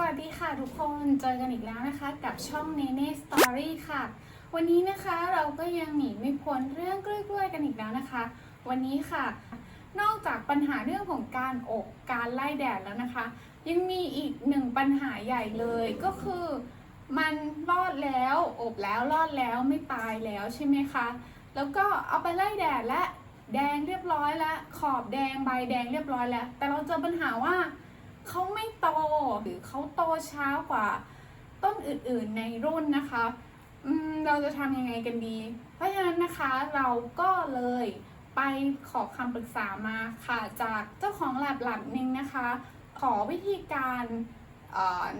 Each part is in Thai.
วัสดีค่ะทุกคนเจอกันอีกแล้วนะคะ กับช่อง Nene Story ค่ะ วันนี้นะคะเราก็ยังหนีไม่พ้นเรื่องกล้วยๆกันอีกแล้วนะคะ วันนี้ค่ะ นอกจากปัญหาเรื่องของการอกการไล่แดดแล้วนะคะ ยังมีอีกหนึ่งปัญหาใหญ่เลยก็คือ มันรอดแล้วอบแล้วรอดแล้วไม่ตายแล้วใช่ไหมคะ แล้วก็เอาไปไล่แดดและแดงเรียบร้อยแล้วขอบแดงใบแดงเรียบร้อยแล้ว แต่เราเจอปัญหาว่า เขาไม่โตหรือเขาโตช้ากว่าต้นอื่นๆในรุ่นนะคะเราจะทำยังไงกันดี เพราะฉะนั้นนะคะเราก็เลยไปขอคำปรึกษามาค่ะจากเจ้าของแลบหลับหนึ่งนะคะ ขอวิธีการ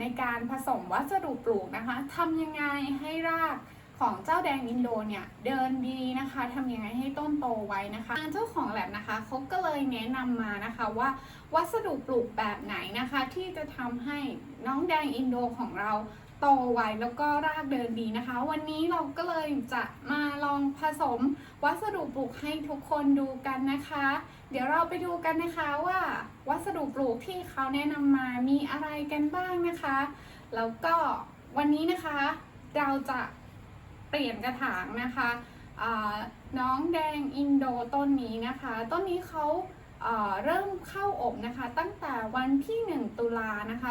ในการผสมวัสดุปลูกนะคะทำยังไงให้ราก ของเจ้าแดงอินโดเนี่ยเดินดีนะคะทำยังไงให้ต้นโตไว้นะคะทางเจ้าของแลบนะคะเขาก็เลยแนะนำมานะคะว่าวัสดุปลูกแบบไหนนะคะ ที่จะทำให้น้องแดงอินโดของเราโตไวแล้วก็รากเดินดีนะคะ วันนี้เราก็เลยจะมาลองผสมวัสดุปลูกให้ทุกคนดูกันนะคะ เดี๋ยวเราไปดูกันนะคะว่า วัสดุปลูกที่เขาแนะนำมามีอะไรกันบ้างนะคะ แล้วก็วันนี้นะคะเราจะ เปลี่ยนกระถางนะคะน้องแดงอินโดต้นนี้นะคะ ต้นนี้เขาเอ่อเริ่มเข้าอบนะคะ ตั้งแต่วันที่ 1 ตุลานะคะ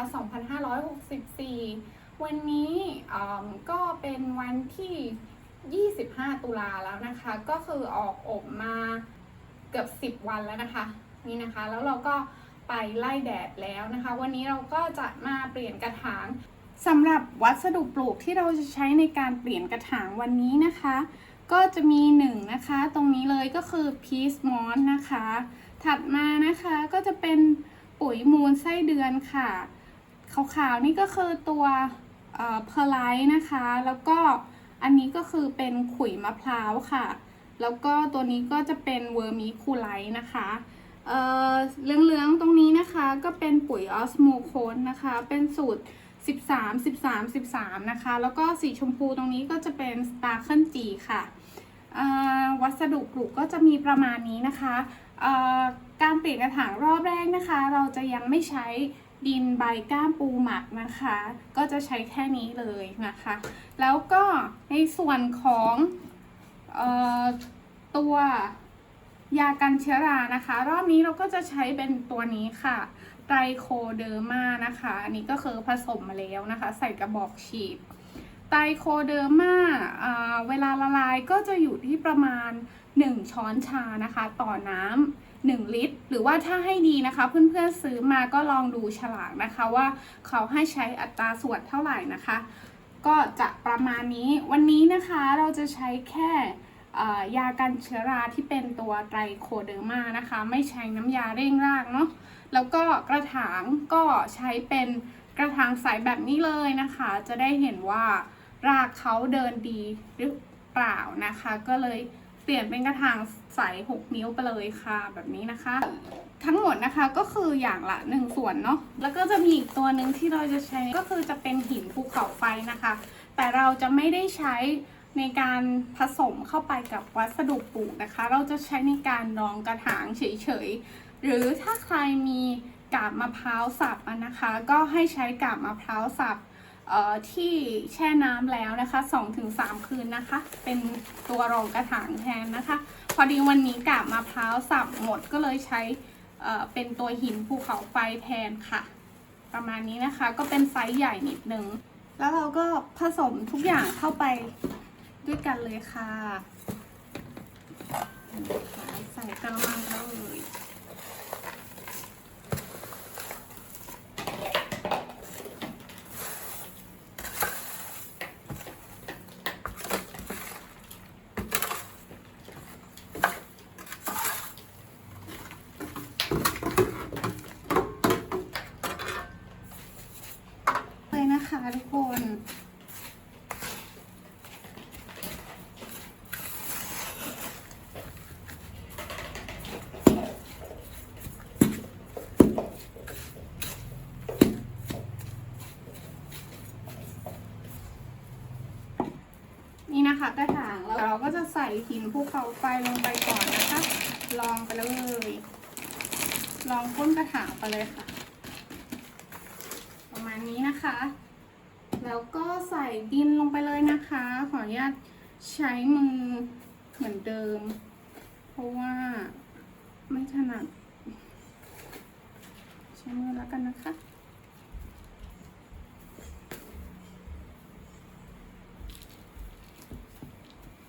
2564 วันนี้เอิ่มก็เป็นวันที่ 25 ตุลาแล้วนะคะ ก็คือออกอบมาเกือบ 10 วันแล้วนะคะนี่นะคะ แล้วเราก็ไปไล่แดดแล้วนะคะ วันนี้เราก็จะมาเปลี่ยนกระถาง สำหรับวัสดุปลูกที่เราจะใช้ในการเปลี่ยนกระถางวันนี้นะคะ ก็จะมีหนึ่งนะคะ ตรงนี้เลยก็คือพีซมอนนะคะ ถัดมานะคะก็จะเป็นปุ๋ยมูลไส้เดือนค่ะ ขาวๆนี่ก็คือตัวเพอร์ไลท์นะคะ แล้วก็อันนี้ก็คือเป็นขุยมะพร้าวค่ะ แล้วก็ตัวนี้ก็จะเป็นเวอร์มิคูไลท์นะคะเอ่อเหลืองๆตรงนี้นะคะก็เป็นปุ๋ยออสโมโคนนะคะ เป็นสูตร 13 13 13 นะคะ แล้วก็สีชมพูตรงนี้ก็จะเป็นสตาร์เคิลจีค่ะอ่อวัสดุปลูกก็จะมีประมาณนี้นะคะอ่อการเปลี่ยนกระถางรอบแรกนะคะ เราจะยังไม่ใช้ดินใบก้ามปูหมักนะคะ ก็จะใช้แค่นี้เลยนะคะ แล้วก็ในส่วนของอตัวยากันเชื้อรานะคะ รอบนี้เราก็จะใช้เป็นตัวนี้ค่ะ ไตรโคเดอร์มานะคะ อันนี้ก็คือผสมมาแล้วนะคะ ใส่กระบอกฉีด ไตรโคเดอร์มาเวลาละลายก็จะอยู่ที่ประมาณ 1 ช้อนชานะคะ ต่อน้ำ1 ลิตร หรือว่าถ้าให้ดีนะคะ เพื่อนๆซื้อมาก็ลองดูฉลากนะคะว่าเขาให้ใช้อัตราส่วนเท่าไหร่นะคะ ก็จะประมาณนี้วันนี้นะคะเราจะใช้แค่ ยากันเชื้อราที่เป็นตัวไตรโคเดอร์มานะคะ ไม่ใช้น้ำยาเร่งรากเนาะแล้วก็กระถางก็ใช้เป็นกระถางใสแบบนี้เลยนะคะ จะได้เห็นว่ารากเขาเดินดีหรือเปล่านะคะ ก็เลยเปลี่ยนเป็นกระถางใส 6 นิ้วไปเลยค่ะแบบนี้นะคะ ทั้งหมดนะคะก็คืออย่างละหนึ่งส่วนเนาะแล้วก็จะมีอีกตัวหนึ่งที่เราจะใช้ก็คือจะเป็นหินภูเขาไฟนะคะ แต่เราจะไม่ได้ใช้ ในการผสมเข้าไปกับวัสดุปลูกนะคะ เราจะใช้ในการรองกระถางเฉยๆ หรือถ้าใครมีกาบมะพร้าวสับนะคะ ก็ให้ใช้กาบมะพร้าวสับที่แช่น้ำแล้วนะคะ 2-3 คืนนะคะ เป็นตัวรองกระถางแทนนะคะ พอดีวันนี้กาบมะพร้าวสับหมดก็เลยใช้เอ่อเป็นตัวหินภูเขาไฟแทนค่ะ ประมาณนี้นะคะก็เป็นไซส์ใหญ่นิดนึง แล้วเราก็ผสมทุกอย่างเข้าไป ด้วยกันเลยค่ะ ใส่กระมังเลยเลยนะคะทุกคน นี่นะคะกระถางแล้วเราก็จะใส่หินภูเขาไฟลงไปก่อนนะคะ ลองไปเลย ลองก้นกระถางไปเลยค่ะ ประมาณนี้นะนะคะ แล้วก็ใส่ดินลงไปเลยนะคะ ขออนุญาตใช้มือเหมือนเดิม เพราะว่าไม่ถนัด ใช้มือแล้วกันนะคะ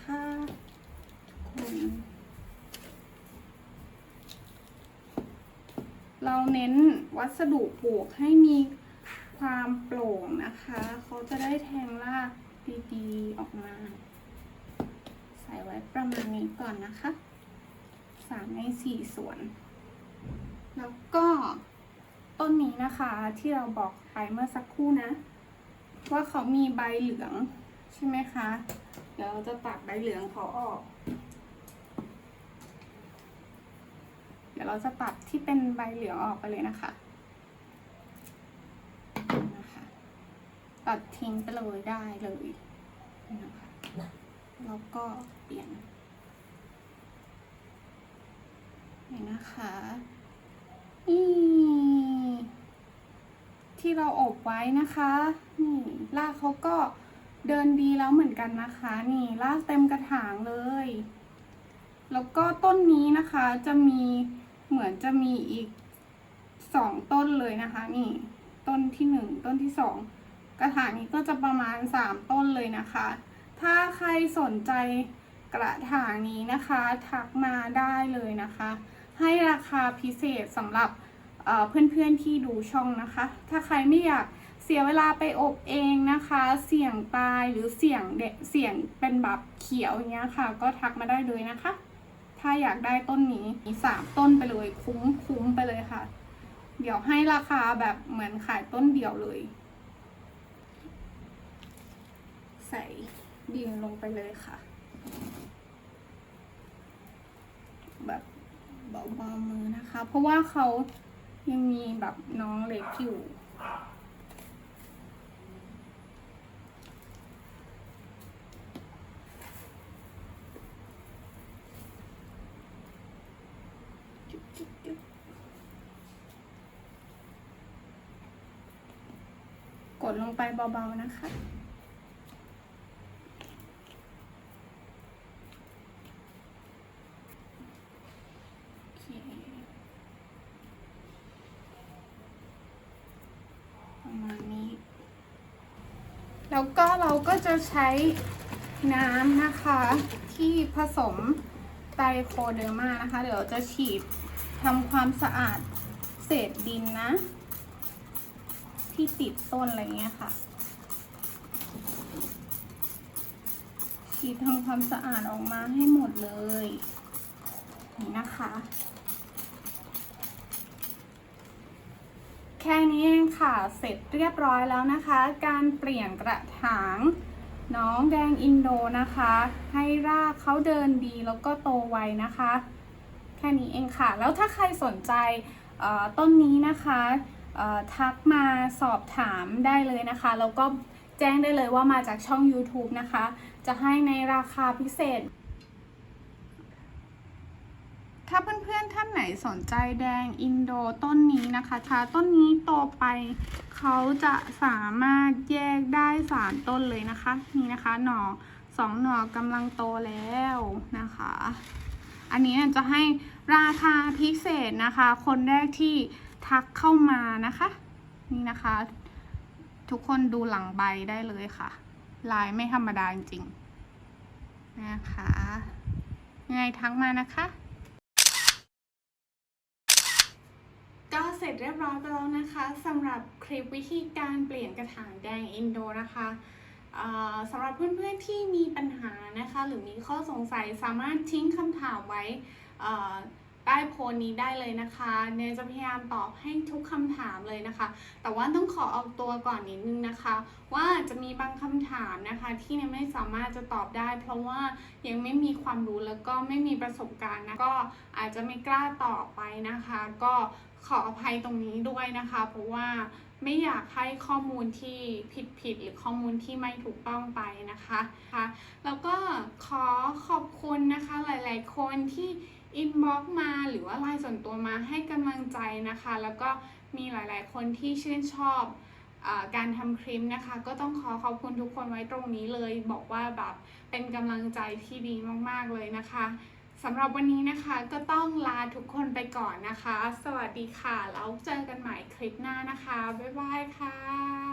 ถ้าคุณ เน้นวัสดุปลูกให้มีความโปร่งนะคะ เขาจะได้แทงรากดีๆออกมา ใส่ไว้ประมาณนี้ก่อนนะคะสามในสี่ส่วน แล้วก็ต้นนี้นะคะที่เราบอกไปเมื่อสักครู่นะ ว่าเขามีใบเหลืองใช่ไหมคะ เดี๋ยวเราจะตัดใบเหลืองเขาออก เราจะตัดที่เป็นใบเหลืองออกไปเลยนะคะนะคะ ตัดทิ้งไปเลยได้เลยนะคะแล้วก็เปลี่ยนนี่นะคะนี่ที่เราอบไว้นะคะนี่รากเขาก็เดินดีแล้วเหมือนกันนะคะ นี่รากเต็มกระถางเลย แล้วก็ต้นนี้นะคะจะมี เหมือนจะมีอีกสองต้นเลยนะคะ นี่ ต้นที่หนึ่งต้นที่สองกระถางนี้ก็จะประมาณสามต้นเลยนะคะ ถ้าใครสนใจกระถางนี้นะคะ ทักมาได้เลยนะคะ ให้ราคาพิเศษสำหรับเพื่อนๆที่ดูช่องนะคะ ถ้าใครไม่อยากเสียเวลาไปอบเองนะคะ เสี่ยงตายหรือเสี่ยงเดเสี่ยงเป็นแบบเขียวอย่างเงี้ยค่ะ ก็ทักมาได้เลยนะคะ ถ้าอยากได้ต้นนี้มีสามต้นไปเลยคุ้มคุ้มไปเลยค่ะ เดี๋ยวให้ราคาแบบเหมือนขายต้นเดียวเลย ใส่ดินลงไปเลยค่ะ แบบเบาๆมือนะคะ เพราะว่าเขายังมีแบบน้องเล็กอยู่ จุ๊บจุ๊บกดลงไปเบาๆนะคะประมาณนี้ แล้วก็เราก็จะใช้น้ำนะคะ ที่ผสมไตรโคเดอร์มานะคะ เดี๋ยวจะฉีด ทำความสะอาดเศษดินนะ ที่ติดต้นอะไรเงี้ยค่ะ ฉีดทำความสะอาดออกมาให้หมดเลยนี่นะคะ แค่นี้เองค่ะเสร็จเรียบร้อยแล้วนะคะ การเปลี่ยนกระถางน้องแดงอินโดนะคะ ให้รากเขาเดินดีแล้วก็โตไวนะคะ แค่นี้เองค่ะ แล้วถ้าใครสนใจต้นนี้นะคะทักมาสอบถามได้เลยนะคะ แล้วก็แจ้งได้เลยว่ามาจากช่อง YouTube นะคะ จะให้ในราคาพิเศษ ถ้าเพื่อนๆท่านไหนสนใจแดงอินโดต้นนี้นะคะถ้าต้นนี้โตไปเขาจะสามารถแยกได้สามต้นเลยนะคะ นี่นะคะหน่อสองหน่อกำลังโตแล้วนะคะ อันนี้จะให้ราคาพิเศษนะคะ คนแรกที่ทักเข้ามานะคะ นี่นะคะ ทุกคนดูหลังใบได้เลยค่ะ ลายไม่ธรรมดาจริงๆนะคะยังไงทักมานะคะก็เสร็จเรียบร้อยไปแล้วนะคะสำหรับคลิปวิธีการเปลี่ยนกระถางแดงอินโดนะคะ สำหรับเพื่อนๆที่มีปัญหานะคะ หรือมีข้อสงสัยสามารถทิ้งคำถามไว้ ใต้โพสนี้ได้เลยนะคะเนยจะพยายามตอบให้ทุกคำถามเลยนะคะ แต่ว่าต้องขอออกตัวก่อนนิดนึงนะคะ ว่าจะมีบางคำถามนะคะ ที่เนยไม่สามารถจะตอบได้ เพราะว่ายังไม่มีความรู้แล้วก็ไม่มีประสบการณ์นะก็อาจจะไม่กล้าตอบไปนะคะ ก็ขออภัยตรงนี้ด้วยนะคะ เพราะว่าไม่อยากให้ข้อมูลที่ผิดๆหรือข้อมูลที่ไม่ถูกต้องไปนะคะค่ะแล้วก็ขอขอบคุณนะคะหลาย ๆ คนที่ อินบ็อกมาหรือว่าไลน์ส่วนตัวมาให้กำลังใจนะคะ แล้วก็มีหลายๆ คนที่ชื่นชอบอการทำคลิปนะคะ ก็ต้องขอขอบคุณทุกคนไว้ตรงนี้เลย บอกว่าแบบเป็นกำลังใจที่ดีมากๆเลยนะคะสำหรับวันนี้นะคะก็ต้องลาทุกคนไปก่อนนะคะ สวัสดีค่ะ แล้วเจอกันใหม่คลิปหน้านะคะ บ๊ายบายค่ะ